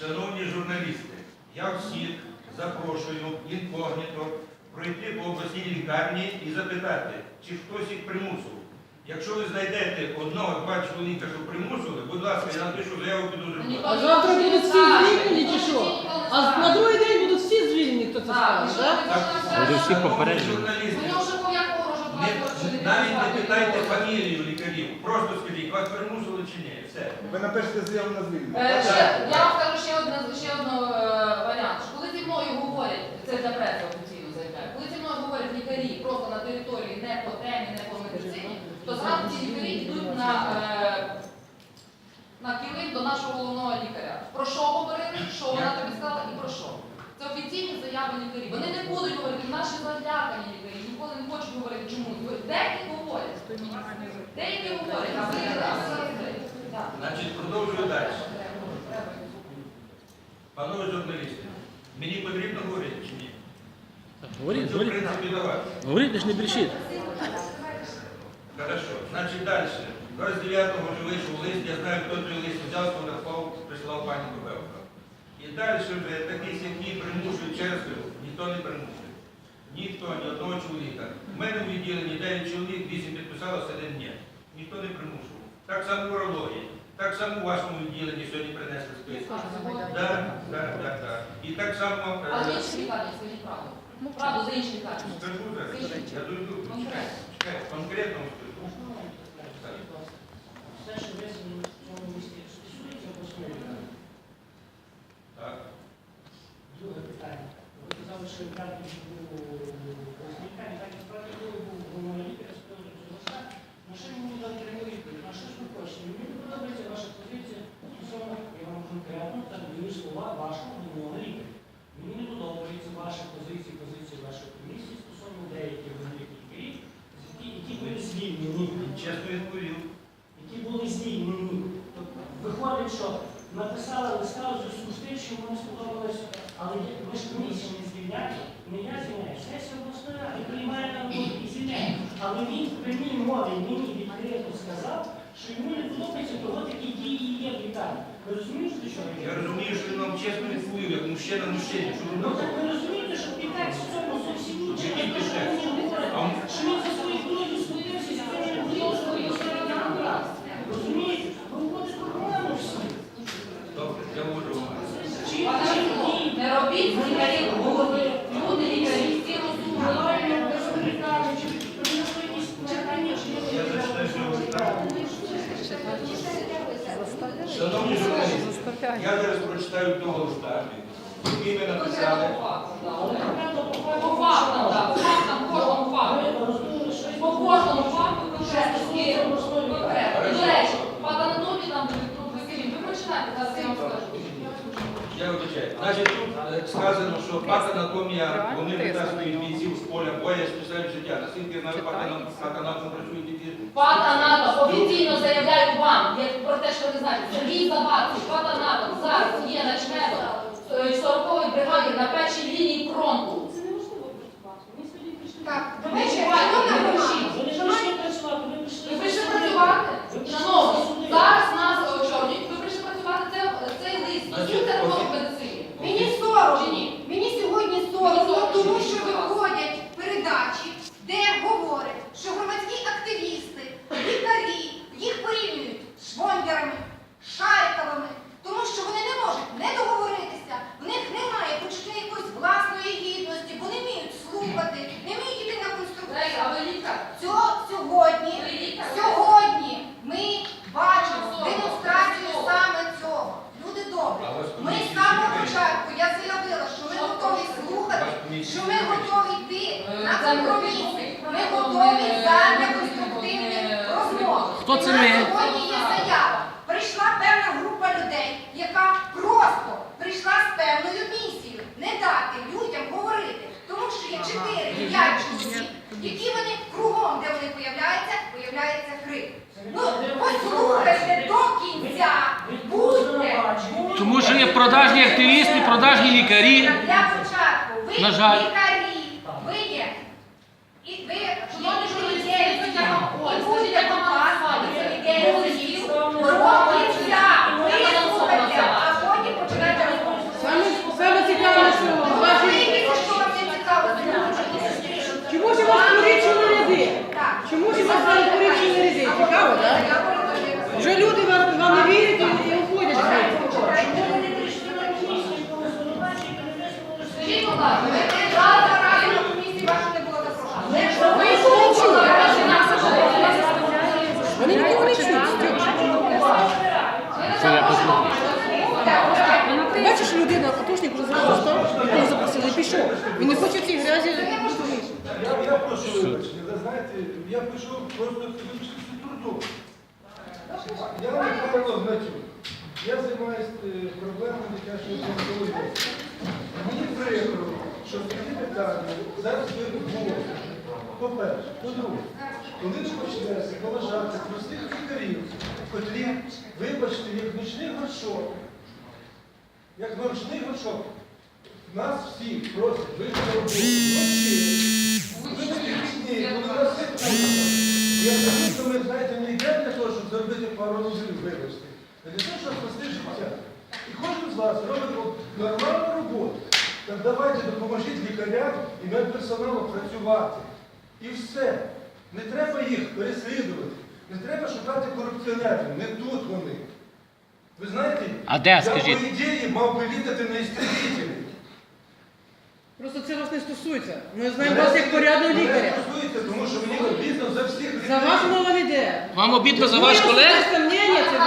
Шановні журналісти, я всіх запрошую інкогніто пройти по обласній лікарні і запитати, чи хтось їх примусив. Якщо ви знайдете одного-два чоловіка, що примусили, будь ласка, я напишу заяву піду А завтра будуть всі звільнені чи що? А на другий день будуть всі звільнені, хто це скаже, так? Вже пов'якого Не, навіть питайте фамілію лікарів, просто скажіть, вас примусили чи ні. Все. Ви напишете заяву на звільнення. Е, ще, я вам скажу ще один ще одну е, варіант. що Коли зі мною говорять, це для преси офіційно заявляю, коли зі мною говорять лікарі просто на території не по темі, не по медицині, то зразу ці лікарі йдуть на, е, на килим до нашого головного лікаря. Про що говорили, що вона тобі сказала і про що. Офіційні заяви лікарів. Вони не будуть говорити, наші залякані лікарі, ніколи не хочуть говорити чому. Деякі говорять. Деякі говорять, а ви. Значить, продовжую далі. Панове журналісти, мені потрібно говорити чи ні? Говоріть, Це, говоріть. вас. Говоріть, ж не брешіть. Хорошо. Значить, далі. 29-го вже вийшов лист, я знаю, хто той лист взяв, сфотографував, прислав пані Кобелка. І далі вже такі сім'ї примушують через кажу, ніхто не примушує. Ніхто, ні одного чоловіка. У мене в відділенні 9 чоловік, 8 підписалося, один ні. Ніхто не примушував. Так само в урології. Так само у вашому відділенні сьогодні принесли список. Так, так, так, так. І так само. е, Але інші лікарні, скажіть правду. Правду за інші лікарні. Скажу зараз. Я дойду. Чекай, чекай, конкретно скажу. Все, що висунено в місті, стосується обласної ради. Так. Друге питання. Ви казали, що був обласній лікарні, так і справді було був головного лікаря з приводу цього листа. На що мені дали пряму відповідь? На що ж ви хочете? Мені не подобається ваша позиція стосовно, я вам конкретно так даю слова вашого головного лікаря. Мені не подобається ваша позиція, позиція вашої комісії стосовно деяких головних лікарів, які, які були звільнені. Чесно відповів. які були звільнені. Тобто Виходить, що написали листа у зв'язку з тим, що йому не сподобалось, але є- ми ж комісію не звільняємо, не я звільняю, сесія обласної ради приймає на роботу і звільняє. Але він в прямій мові мені відкрито сказав, що йому не подобається того, такі дії є в лікарні. Ви розумієте, що я Я розумію, що він вам чесно відповів, як мужчина мужчині. Ну так ви розумієте, що підтекст в цьому зовсім Що він за своїх друзів сходився, з ким не було свою Розумієте? Ви вводите проблему всі. Добре, я можу вам. Чи Пане чи Микола, ні? Не робіть з лікарів голови. Люди лікарі всі розумні. Я зачитаю цього листа. Шановні журналісти, я зараз прочитаю того листа, який ми написали. По фактам, так. По фактам, кожному факту. По кожному факту конкретно є конкретно. До речі, по анатомії там буде тут Ви прочитайте, зараз я вам скажу. Я вибачаю. Значить, тут е, сказано, що патанатомія, вони витаскують бійців з поля боя, спасають життя. Наскільки я знаю, патанатом працюють тільки Патанатом офіційно заявляю вам, як про те, що ви знаєте, Сергій Забацький, патанатом зараз є начмедом 40-ї бригади на першій лінії фронту. Так, до Не речі, чіпайте, шановна не громада, кричіть. Ви не прийшли працювати, ви прийшли. Ви прийшли працювати? Ви прийшли Шановні, за суди. зараз нас очолюють, ви прийшли працювати, це, цей лист, Значить, стосується роботи в офі- медицині. мені Чи соромно. ні? Мені сьогодні Мені соромно, соромно. тому що Будь ласка. виходять передачі, де говорять, що громадські активісти, лікарі їх порівнюють з швондерами, шариковими, тому що вони не можуть не договоритися, в них немає почуття якоїсь власної гідності, вони вміють слухати, не вміють йти на Ей, конструктив. А ви лікар? Цього сьогодні, Ви лікар? сьогодні ми бачимо Особа. демонстрацію Особа. саме цього. Люди добрі. А у вас Ми з комісії самого лікарі? початку я заявила, що ми Що готові комісії? слухати, Вас комісії що ми готові йти Е, на компроміси. ми- готові ми- задля ми- конструктивних розмов. Хто це ми? Сьогодні є заява. Прийшла певна група людей, яка просто прийшла з певною місією не дати людям говорити, тому що є 4-5 чоловік, які вони кругом, де вони появляються, появляється крик. Ну, послухайте до кінця, будьте, будьте. Тому що є продажні активісти, продажні лікарі на жаль. лікарі, ви є. І ви шановні людей, ви будете допомагати людей, робиться, вислухайте, а потім починаєте розповідати. Чому ж у вас порічені ряди? Чому ж вас порічені ряди? Цікаво, так? Вже люди вам не вірять, людина, вже зразу став, запросили, і пішов. Він не хоче в цій грязі. Я, я прошу вибачення, ви знаєте, я прийшов просто цю труду. Я Михайло Гнатюк. Я займаюся е, проблемами дитячої онкології. Мені прикро, що такі питання зараз ви. По-перше, по-друге, коли ви почнете поважати простих лікарів, котрі, вибачте, як нічний горшок, як ночний горшок, нас всіх просять вийти на роботу вночі. Я розумію, що ми, знаєте, не йдемо для того, щоб заробити пару рублів, вибачте, а для того, щоб спасти життя. І кожен з вас робить нормальну роботу. Так давайте допоможіть лікарям і медперсоналу працювати. І все. Не треба їх переслідувати. Не треба шукати корупціонерів. Не тут вони. Ви знаєте, А де, я скажіть? по ідеї мав би літати на істребителі. Просто це вас не стосується. Ми знаємо вас як порядного лікаря. стосується, тому що мені обідно за всіх За вас мова не йде. Вам обідно за ваш колег? Моє це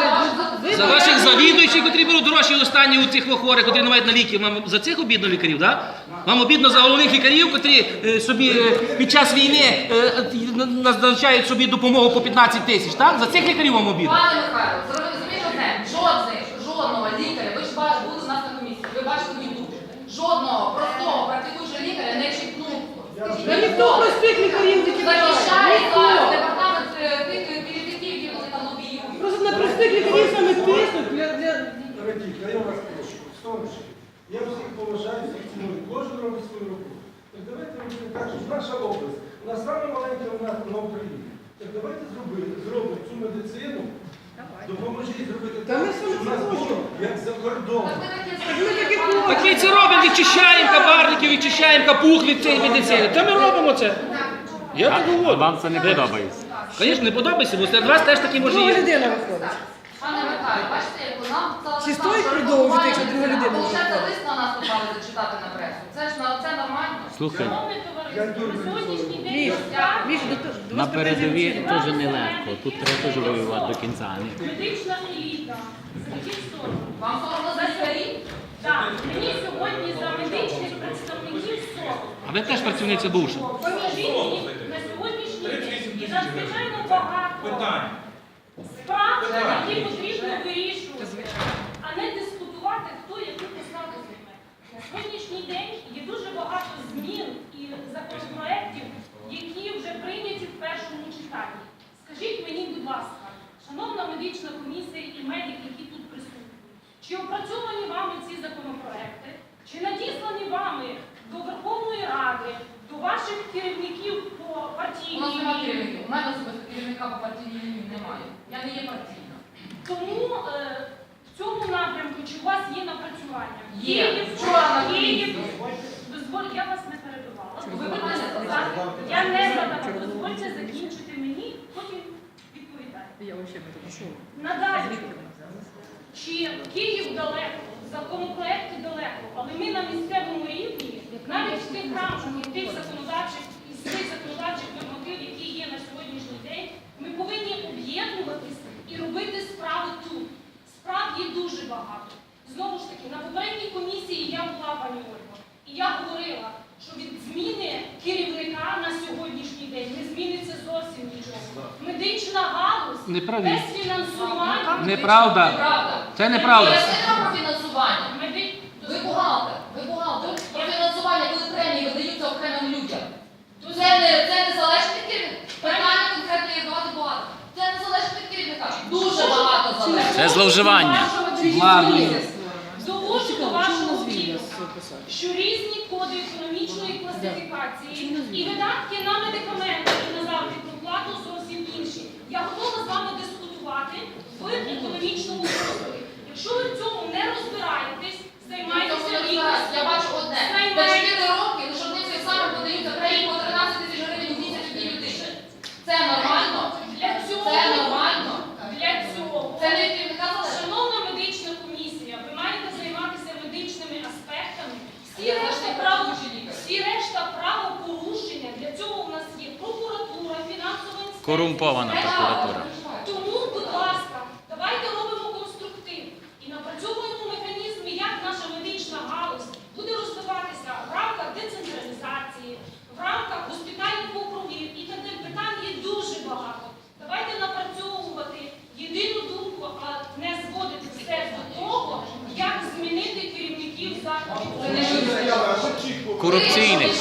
ви, ви, За ваших завідуючих, котрі беруть гроші останні у цих хворих, котрі не мають на ліки. Вам за цих обідно лікарів, так? Вам обідно за головних лікарів, котрі е, собі е, під час війни е, е, назначають собі допомогу по 15 тисяч, так? За цих лікарів вам обідно. Пане Михайло, розумієте одне, жодних, жодного лікаря, ви ж ба- були у нас на комісії, ви бачите в YouTube, жодного простого практикуючого лікаря не чіпнув. Та ніхто простих лікарів не кидає. Захищає зараз департамент е, тих керівників, які вони там лобіюють. Просто на простих лікарів саме тиснуть для, для... Дорогі, я вас прошу, сонечки. Я всіх поважаю, всіх ціную. Кожен робить свою роботу. Так давайте робити так, щоб наша область, вона саме маленька вона на Україні. Так давайте зробити, зробимо цю медицину, допоможіть зробити так, ми щоб це у нас було, як за кордоном. Так ми це робимо, відчищаємо кабарників, відчищаємо капух від цієї медицини. Та ми робимо це. Я так говорю. Вам це не подобається. Звісно, не подобається, бо серед вас теж такі може Друга є. людина виходить. Пане Михайло, бачите, як нам стало Чи стоїть продовжити, якщо друга людина лист на нас попали зачитати на пресу. Це ж на- це нормально. Слухай, Міш, Міш, до, на вас передовій теж нелегко. Тут треба теж воювати до кінця. Ні? Медична еліта. Скажіть соромно. Вам за лікарів? Так, мені сьогодні за медичних представників соромно. А ви теж працівниця бувша. Скажіть мені на сьогоднішній день і надзвичайно багато справ, які потрібно вирішувати, а не дискутувати, хто яку посаду займе. На сьогоднішній день є дуже багато змін і законопроєктів, які вже прийняті в першому читанні. Скажіть мені, будь ласка, шановна медична комісія і медики, які тут присутні, чи опрацьовані вами ці законопроекти, чи надіслані вами до Верховної Ради, до ваших керівників по У нас партійній немає лінії? керівників. У мене особисто керівника по партійній лінії немає. Я не є партійна. Тому е, в цьому напрямку чи у вас є напрацювання? Є. Вчора на Київ, комісії. я вас не перебивала. Ви питання задали. Я не задала. Дозвольте закінчити мені, потім відповідайте. Я вообще не пишу. Надалі, чи Київ далеко, законопроекти далеко, але ми на місцевому рівні, навіть в тих рамках і тих законодавчих і з тих законодавчих норматив, які є на сьогоднішній день, ми повинні об'єднуватися і робити справи тут. Справ є дуже багато. Знову ж таки, на попередній комісії я була пані Ольго, і я говорила, що від зміни керівника на сьогоднішній день не зміниться зовсім нічого. Медична галузь Неправильно. без фінансування. Неправда. Неправда. Це неправда. Поясніть нам про фінансування. Меди- Ви бухгалтер, ви бухгалтер. Про фінансування, коли премії видаються окремим людям. Це не, це не залежить від керівника. Питання конкретно є багато багато. Це не залежить від керівника. Дуже багато залежить. Це зловживання. Владні. Корумпована прокуратура. Тому, будь ласка, давайте робимо конструктив. І напрацьовуємо працьованому механізмі, як наша медична галузь буде розвиватися в рамках децентралізації, в рамках госпітальних округів і таке питань є дуже багато. Давайте напрацьовувати єдину думку, а не зводити все до того, як змінити керівників закладів. Корупційних.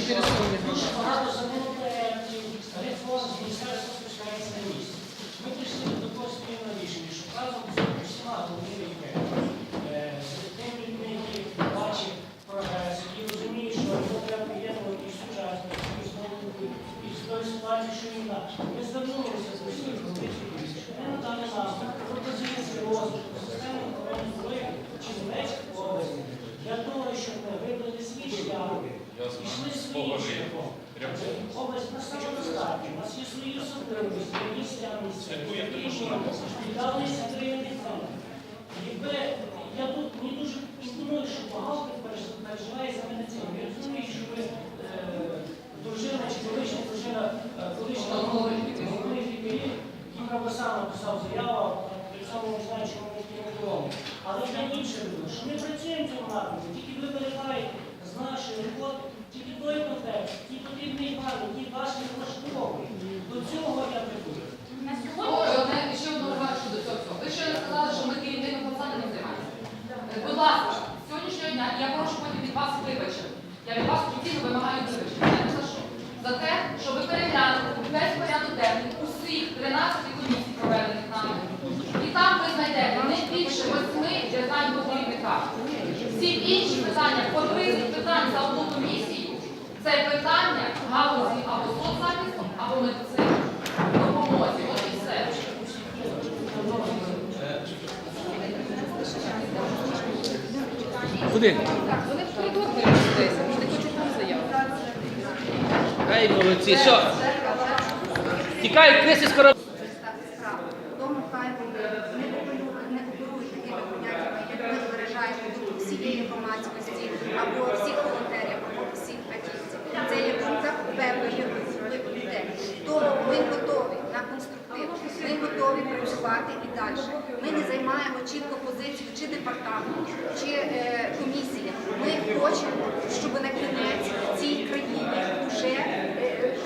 Заінтересовані. Дуже багато законопроєктів, реформ з міністерства спускається на місці. Ми прийшли до такого спільного рішення, що разом з усіма головними е, з тими людьми, які бачать прогрес, які розуміють, що його треба приєднувати і сучасністю, і з і з тою ситуацією, що війна. Ми звернулися з усіма пропозиціями, що вони надали нам пропозиції розвитку системи охорони здоров'я Чернівецької області для того, щоб ми вибрали свій шлях, пішли своїм шляхом. Область нас самодостатня, у нас є свої особливості, місця, віддалися країни фронту. Якби я тут не дуже думаю, що багато переживає за мене цим. Я розумію, що ви е, дружина чи колишня дружина е, колишнього головних лікарів, яка би сам написав заяву, так само не знаю, що ми. Але для інших що ми працюємо в цьому напрямку, тільки ви потрібний вам, які вас не влаштовують. До цього я прикую. На сьогодні одне ще одну увагу до цього всього. Ви щойно сказали, що ми керівником посади не займаємося. Будь ласка, з сьогоднішнього дня я прошу потім від вас вибачення. Я від вас офіційно вимагаю вибачення. За що? За те, що ви переглянули весь порядок денний усіх 13 комісій, проведених нами. І там ви знайдете не більше восьми дизайн по керівника. Всі інші питання, по 30 питань за одну комісію, це питання галузі або соцзахисту, або медицини. Допомозі. От і все. Куди? Вони в коридор вирішили, не хочуть там заяву. Ай, молодці, що? Тікають криси з корабля. Тому хай вони не оперують, такими поняттями, як ми збережаємо всієї громадськості або всіх волонтерів, або всіх фахівців. Це є думка певної групи людей. Тому ми готові на конструктив, ми готові працювати і далі. Ми не займаємо чітко позицію чи департамент, чи е, комісія. Ми хочемо, щоб на кінець в цій країні вже е,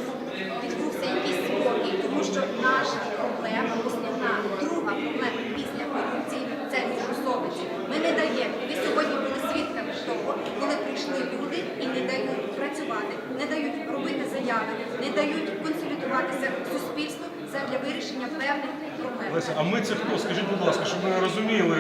відбувся якийсь спокій, тому що наша проблема, основна, друга проблема після корупції це міжособиці. Ми не даємо. Ви сьогодні були свідками того, коли прийшли люди і не дають працювати, не дають робити заяви, не дають консолідуватися суспільству для вирішення певних. Леся, а ми це хто? Скажіть, будь ласка, щоб ми розуміли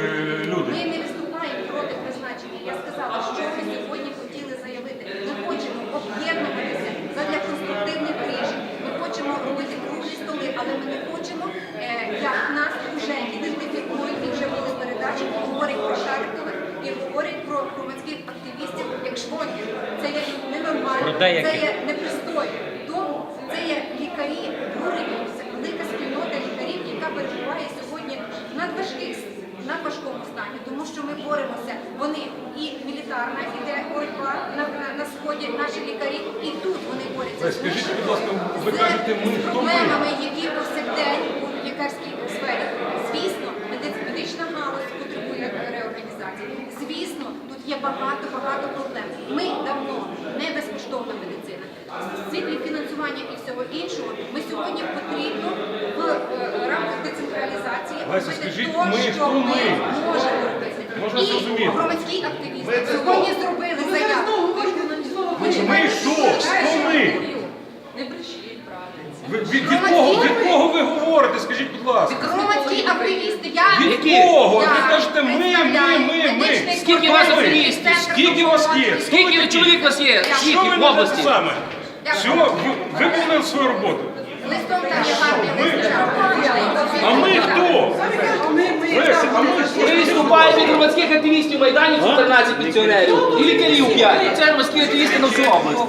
люди. Ми не виступаємо проти призначення. Я сказала, що ми сьогодні хотіли заявити. Ми хочемо об'єднуватися задля конструктивних рішень. Ми хочемо робити круглі столи, але ми не хочемо, е, як нас вже ідентифікують, і вже були передачі, говорять про шарикових і говорять про громадських активістів як шводів. Це є ненормально, це є непристойно. Тому це є лікарі, дурені, це велика спільнота лікарів, яка перебуває сьогодні в надважких в надважкому стані, тому що ми боремося. Вони і мілітарна іде боротьба на, на, на сході, наші лікарі, і тут вони борються. Скажіть, будь ласка, ви кажете, ми з проблемами, які повсякдень у лікарській сфері. Звісно, медична галузь потребує реорганізації. Звісно, тут є багато багато проблем. Ми давно не безкоштовна медицина. Циклі фінансування і всього іншого ми сьогодні потрібно в е, рамках децентралізації робити скажіть, то, ми, що ми ми? Можемо робити. Можна і зрозуміти. громадські активісти сьогодні зробили заяву. Ми хто? Хто ми? Не брешіть, правильно. Від, від, кого, від кого ви говорите? Скажіть, будь ласка. Громадські активісти, я Від кого? Ви кажете ми, ми, ми, ми. Скільки вас активістів? Скільки вас є? Скільки чоловік у вас є? Скільки в області? Все, ви виконали свою роботу. А ми хто? Ми виступаємо від громадських активістів Майданівців 13 пенсіонерів і лікарів 5. Це громадські активісти на всю область.